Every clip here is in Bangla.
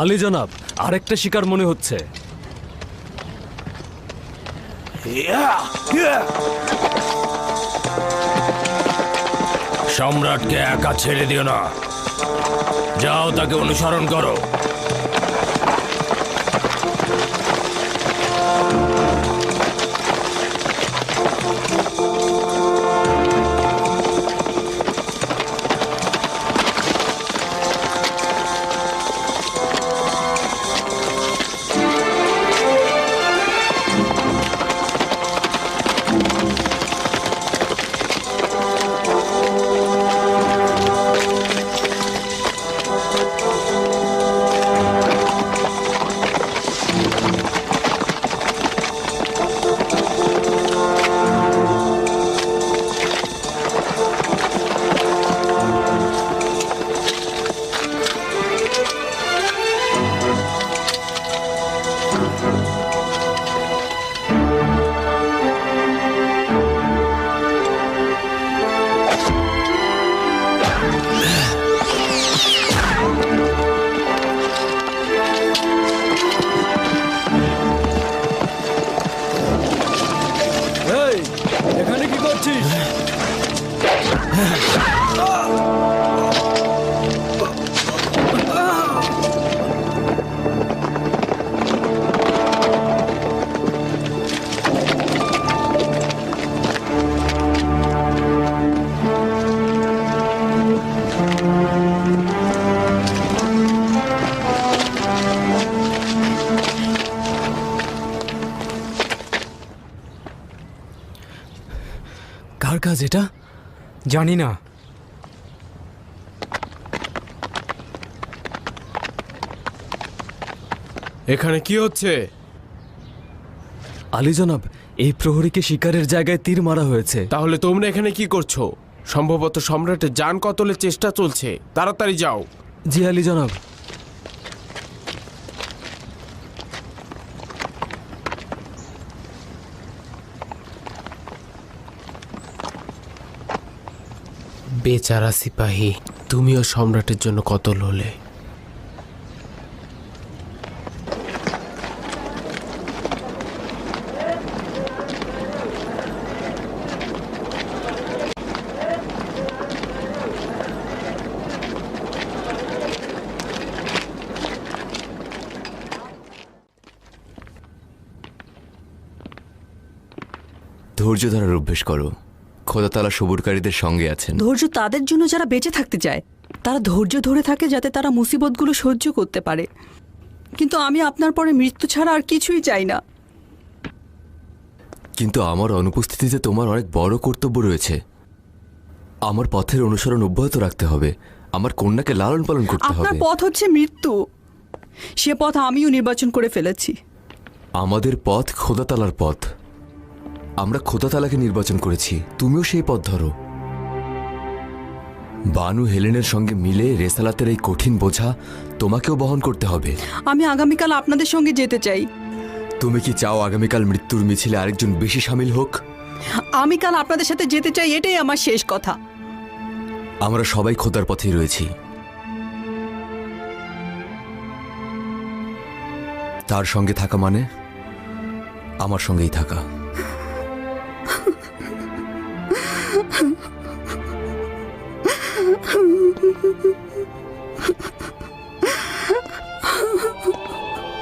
আলী জনাব আরেকটা শিকার মনে হচ্ছে। সম্রাটকে একা ছেড়ে দিও না। যাও তাকে অনুসরণ করো। কার কাজ এটা? জানি না। এখানে কি হচ্ছে? আলী জনাব এই প্রহরীকে শিকারের জায়গায় তীর মারা হয়েছে। তাহলে তোমরা এখানে কি করছ? সম্ভবত সম্রাটের যান কতলের চেষ্টা চলছে। তাড়াতাড়ি যাও। জি আলী জনাব। বেচারা সিপাহী তুমিও সম্রাটের জন্য কতল হলে ধৈর্য ধরার অভ্যেস করো। খোদা তালা সবুরকারীদের সঙ্গে আছেন। ধৈর্য তাদের জন্য যারা বেঁচে থাকতে চায় তারা ধৈর্য ধরে থাকে যাতে তারা মুসিবতগুলো সহ্য করতে পারে। কিন্তু আমি আপনার পরে মৃত্যু ছাড়া আর কিছুই চাই না। কিন্তু আমার অনুপস্থিতিতে তোমার অনেক বড় কর্তব্য রয়েছে। আমার পথের অনুসরণ অব্যাহত রাখতে হবে। আমার কন্যাকে লালন পালন করতে হবে। আপনার পথ হচ্ছে মৃত্যু। সে পথ আমিও নির্বাচন করে ফেলেছি। আমাদের পথ খোদাতালার পথ। আমরা খোদাতালাকে নির্বাচন করেছি। তুমিও সেই পথ ধরো। বানু হেলেনের সঙ্গে মিলে রেসালাতের এই কঠিন বোঝা তোমাকেও বহন করতে হবে। আমি আগামীকাল আপনাদের সঙ্গে যেতে চাই। তুমি কি চাও আগামীকাল মৃত্যুর মিছিলে আরেকজন বেশি সামিল হোক? আমি কাল আপনাদের সাথে যেতে চাই এটাই আমার শেষ কথা। আমরা সবাই খোদার পথেই রয়েছি। তার সঙ্গে থাকা মানে? আমার সঙ্গেই থাকা।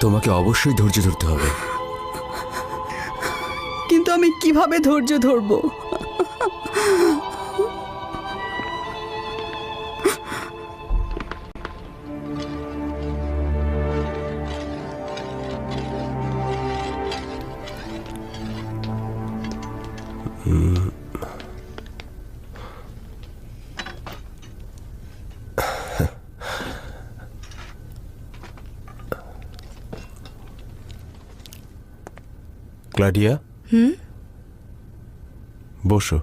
তোমাকে অবশ্যই ধৈর্য ধরতে হবে। কিন্তু আমি কীভাবে ধৈর্য ধরবো? ক্লাডিয়া? হুম? বসো।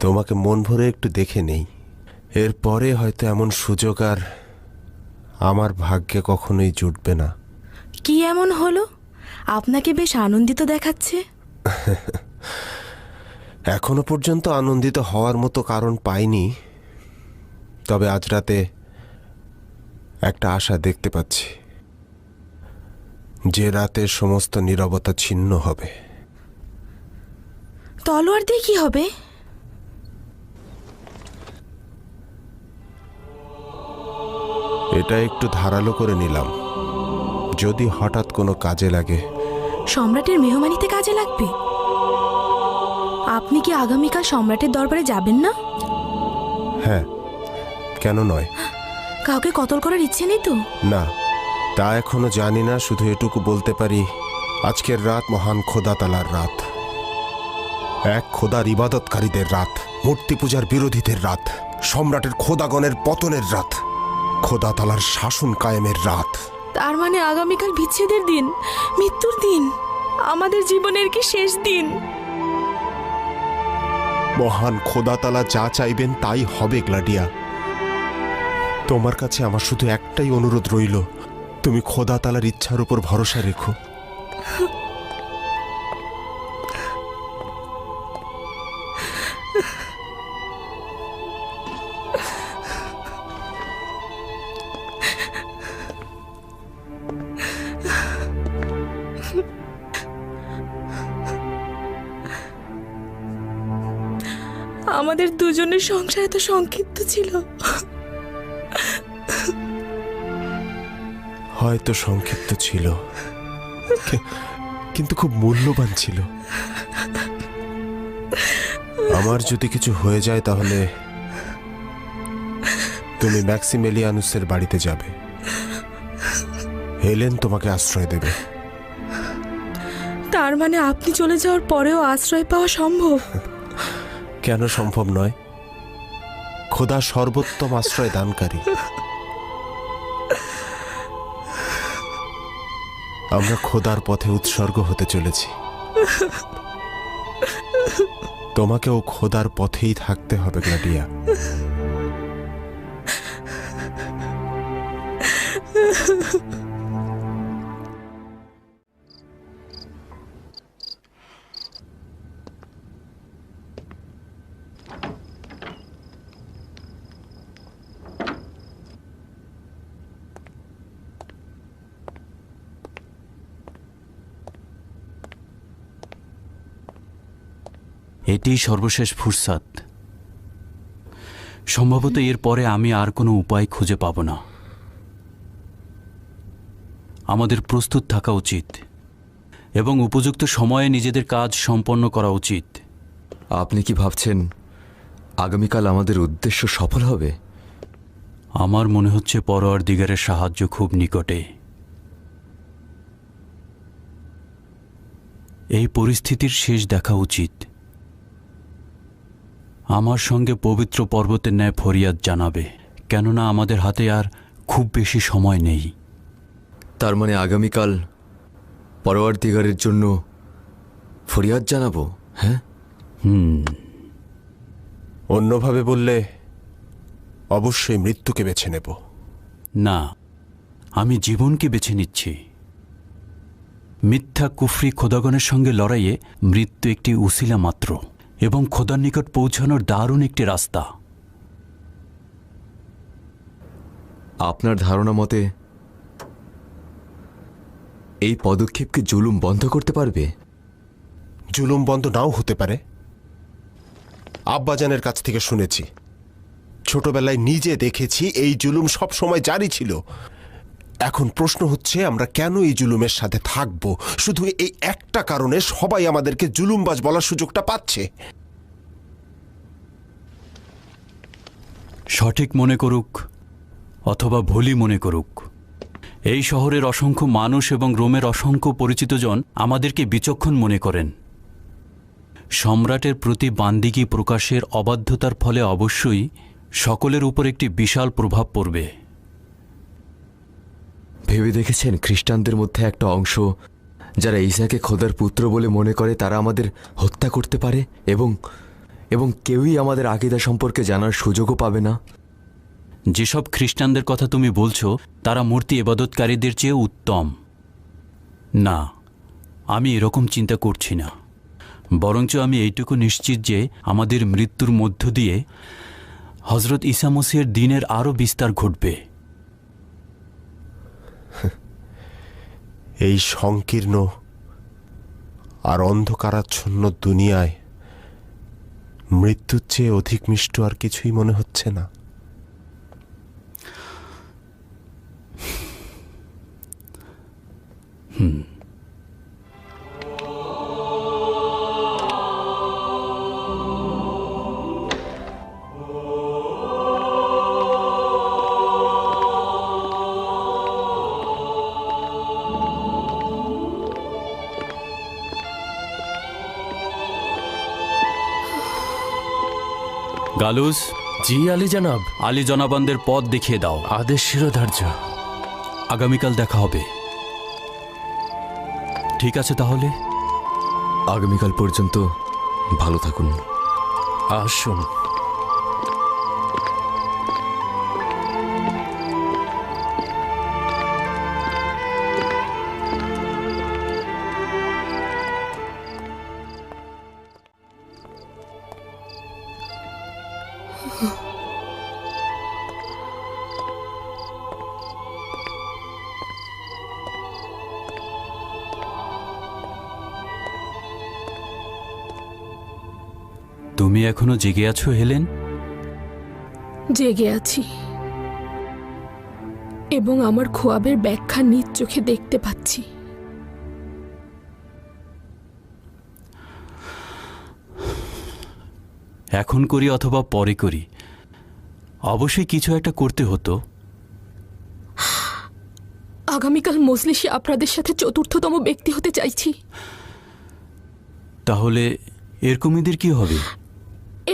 তোমাকে মন ভরে একটু দেখে নেই। এরপরে হয়তো এমন সুযোগ আর আমার ভাগ্যে কখনোই জুটবে না। কি এমন হলো? আপনাকে বেশ আনন্দিত দেখাচ্ছে। এখনও পর্যন্ত আনন্দিত হওয়ার মতো কারণ পাইনি। তবে আজ রাতে একটা আশা দেখতে পাচ্ছি। যে রাতে সমস্ত নীরবতা ছিন্ন হবে। তলোয়ার দিয়ে কি হবে? এটা একটু ধারালো করে নিলাম। যদি হঠাৎ কোনো কাজে লাগে। সম্রাটের মেহমানিতে কাজে লাগবে? আপনি কি আগামীকাল সম্রাটের দরবারে যাবেন না? হ্যাঁ কেন নয়? কাউকে কতল করার ইচ্ছে নেই তো? না তা এখনও জানি না শুধু এটুকু বলতে পারি আজকের রাত মহান খোদা তালার রাত। এক খোদার ইবাদতকারীদের রাত মূর্তি পূজার বিরোধীদের রাত সম্রাটের খোদাগণের পতনের রাত খোদা তালার শাসন কায়েমের রাত। তার মানে আগামীকাল বিচ্ছেদের দিন মৃত্যুর দিন আমাদের জীবনের কি শেষ দিন? মহান খোদা তালা যা চাইবেন তাই হবে গ্লাডিয়া। তোমার কাছে আমার শুধু একটাই অনুরোধ রইল। তুমি খোদা তালার ইচ্ছার উপর ভরসা রেখো। আমাদের দুজনের সংসার এত সংক্ষিপ্ত ছিল। হয়তো সংক্ষিপ্ত ছিল। কিন্তু খুব মূল্যবান ছিল। আমার যদি কিছু হয়ে যায় তাহলে তুমি ম্যাক্সিমেলিয়ানুসের বাড়িতে যাবে। হেলেন তোমাকে আশ্রয় দেবে। তার মানে আপনি চলে যাওয়ার পরেও আশ্রয় পাওয়া সম্ভব? কেন সম্ভব নয়? খোদা সর্বোত্তম আশ্রয় দানকারী। আমরা খোদার পথে উৎসর্গ হতে চলেছি। তোমাকেও খোদার পথেই থাকতে হবে গ্লাডিয়া। এটিই সর্বশেষ ফুরসাত। সম্ভবত এর পরে আমি আর কোনো উপায় খুঁজে পাব না। আমাদের প্রস্তুত থাকা উচিত এবং উপযুক্ত সময়ে নিজেদের কাজ সম্পন্ন করা উচিত। আপনি কি ভাবছেন আগামীকাল আমাদের উদ্দেশ্য সফল হবে? আমার মনে হচ্ছে পরোয়ার দিগারের সাহায্য খুব নিকটে। এই পরিস্থিতির শেষ দেখা উচিত। আমার সঙ্গে পবিত্র পর্বতের ন্যায় ফরিয়াদ জানাবে কেননা আমাদের হাতে আর খুব বেশি সময় নেই। তার মানে আগামীকাল পরোয়ার দিগারের জন্য ফরিয়াদ জানাব হ্যাঁ? হুম। অন্যভাবে বললে অবশ্যই মৃত্যুকে বেছে নেব। না আমি জীবনকে বেছে নিচ্ছি। মিথ্যা কুফরি খোদাগণের সঙ্গে লড়াইয়ে মৃত্যু একটি উসিলা মাত্র। এবং খোদার নিকট পৌঁছানোর দারুণ একটি রাস্তা। আপনার ধারণা মতে এই পদক্ষেপকে জুলুম বন্ধ করতে পারবে? জুলুম বন্ধ নাও হতে পারে। আব্বাজানের কাছ থেকে শুনেছি। ছোটবেলায় নিজে দেখেছি এই জুলুম সব সময় জারি ছিল। এখন প্রশ্ন হচ্ছে, আমরা কেন এই জুলুমের সাথে থাকব? শুধু এই একটা কারণে সবাই আমাদেরকে জুলুমবাজ বলার সুযোগটা পাচ্ছে। সঠিক মনে করুক অথবা ভুলই মনে করুক, এই শহরের অসংখ্য মানুষ এবং রোমের অসংখ্য পরিচিতজন আমাদেরকে বিচক্ষণ মনে করেন। সম্রাটের প্রতি বান্দিগি প্রকাশের অবাধ্যতার ফলে অবশ্যই সকলের উপর একটি বিশাল প্রভাব পড়বে। ভেবে দেখেছেন খ্রিস্টানদের মধ্যে একটা অংশ, যারা ঈশাকে খোদার পুত্র বলে মনে করে তারা আমাদের হত্যা করতে পারে এবং এবং কেউই আমাদের আকিদা সম্পর্কে জানার সুযোগও পাবে না? যেসব খ্রিস্টানদের কথা তুমি বলছো, তারা মূর্তি এবাদতকারীদের চেয়ে উত্তম। না, আমি এরকম চিন্তা করছি না। বরঞ্চ আমি এইটুকু নিশ্চিত যে আমাদের মৃত্যুর মধ্য দিয়ে হজরত ঈসা মসিহের দিনের আরও বিস্তার ঘটবে। এই সংকীর্ণ আর অন্ধকারাচ্ছন্ন দুনিয়ায় মৃত্যুর চেয়ে অধিক মিষ্ট আর কিছুই মনে হচ্ছে না। গালুস জি আলী জানাব। আলী জনাবানদের পথ দেখিয়ে দাও। আদেশ শিরোধার্য। আগামীকাল দেখা হবে। ঠিক আছে তাহলে? আগামীকাল পর্যন্ত ভালো থাকুন। আসুন। এখনও জেগে আছো হেলেন? জেগে আছি। এবং আমার খোয়াবের ব্যাখ্যা নিজ চোখে দেখতে পাচ্ছি। এখন করি অথবা পরে করি। অবশ্যই কিছু একটা করতে হতো। আগামীকাল মজলিসে আপনাদের সাথে চতুর্থতম ব্যক্তি হতে চাইছি। তাহলে এরকমিদের কি হবে?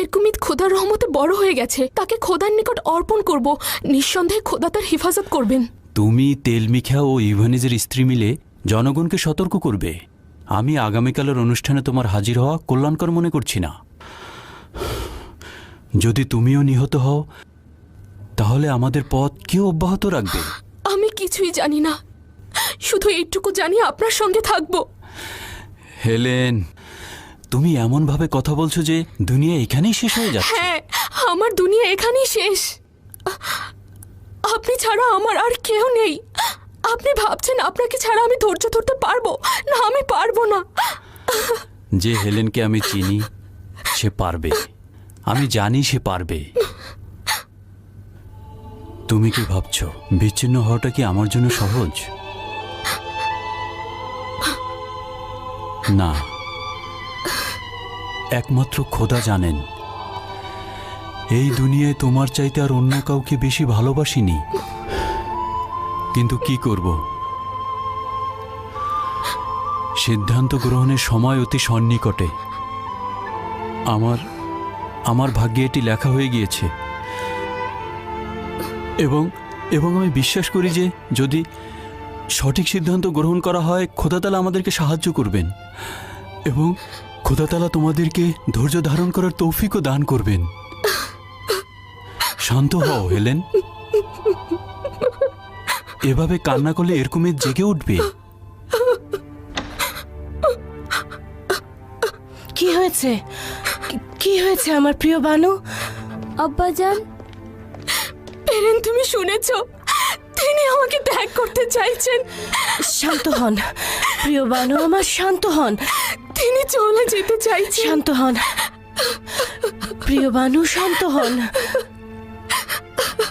এরকুমিত খোদার রহমতে বড় হয়ে গেছে। তাকে খোদার নিকট অর্পণ করব। নিঃসন্দেহে খোদা তার হেফাজত করবেন। তুমি তেলমিখা ও ইভানিজের স্ত্রী মিলে জনগণকে সতর্ক করবে। আমি আগামীকালের অনুষ্ঠানে তোমার হাজির হওয়া কল্যাণকর মনে করছি না। যদি তুমিও নিহত হও তাহলে আমাদের পথ কেউ অব্যাহত রাখবে? আমি কিছুই জানি না। শুধু এইটুকু জানি আপনার সঙ্গে থাকব। হেলেন তুমি এমনভাবে কথা বলছো যে দুনিয়া এখানেই শেষ হয়ে যাচ্ছে। হ্যাঁ আমার দুনিয়া এখানেই শেষ। আপনি ছাড়া আমার আর কেউ নেই। আপনি ভাবছেন আপনাকে ছাড়া আমি ধৈর্য ধরতে পারব? না আমি পারব না। যে হেলেনকে আমি চিনি সে পারবে। আমি জানি সে পারবে। তুমি কি ভাবছ বিচ্ছিন্ন হওয়াটা কি আমার জন্য সহজ? না। একমাত্র খোদা জানেন। এই দুনিয়ায় তোমার চাইতে আর অন্য কাউকে বেশি ভালোবাসিনি। কিন্তু কি করব? সিদ্ধান্ত গ্রহণের সময় অতি সন্নিকটে। আমার আমার ভাগ্যে এটি লেখা হয়ে গিয়েছে। এবং এবং আমি বিশ্বাস করি যে যদি সঠিক সিদ্ধান্ত গ্রহণ করা হয়, খোদা খোদাতালা আমাদেরকে সাহায্য করবেন। এবং খোদাতালা তোমাদেরকে ধৈর্য ধারণ করার তৌফিকও দান করবেন। শান্ত হও হেলেন। এভাবে কান্না করলে এরকমের জেগে উঠবে। কি হয়েছে? কি- হয়েছে আমার প্রিয় বানু? আব্বাজান? পেরেন তুমি শুনেছ? তিনি আমাকে ত্যাগ করতে চাইছেন। শান্ত হন। প্রিয় বানু আমার শান্ত হন। তিনি চলে যেতে চাইছেন। শান্ত হন। প্রিয় বানু শান্ত হন।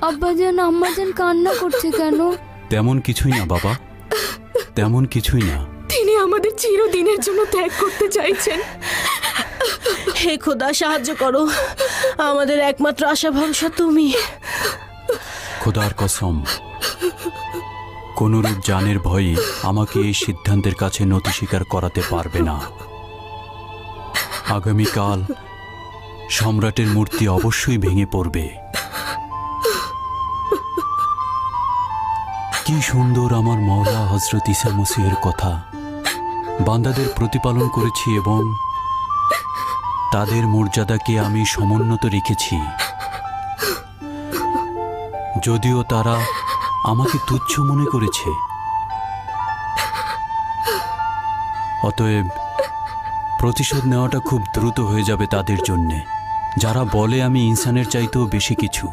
আব্বাজান আম্মাজান কান্না করছে কেন? তেমন কিছুই না বাবা। তেমন কিছুই না। তিনি আমাদের চিরদিনের জন্য ত্যাগ করতে চাইছেন। হে খোদা সাহায্য করো। আমাদের একমাত্র আশা ভরসা তুমি। খোদার কসম কোনরূপ জানের ভয়ে আমাকে এই সিদ্ধান্তের কাছে নতি স্বীকার করাতে পারবে না। আগামীকাল সম্রাটের মূর্তি অবশ্যই ভেঙে পড়বে। কি সুন্দর আমার মাওলা হজরত ইসা মসিহের কথা। বান্দাদের প্রতিপালন করেছি এবং তাদের মর্যাদাকে আমি সমুন্নত রেখেছি। যদিও তারা আমাকে তুচ্ছ মনে করেছে। অতএব প্রতিশোধ নেওয়াটা খুব দ্রুত হয়ে যাবে তাদের জন্যে। যারা বলে আমি ইনসানের চাইতেও বেশি কিছু।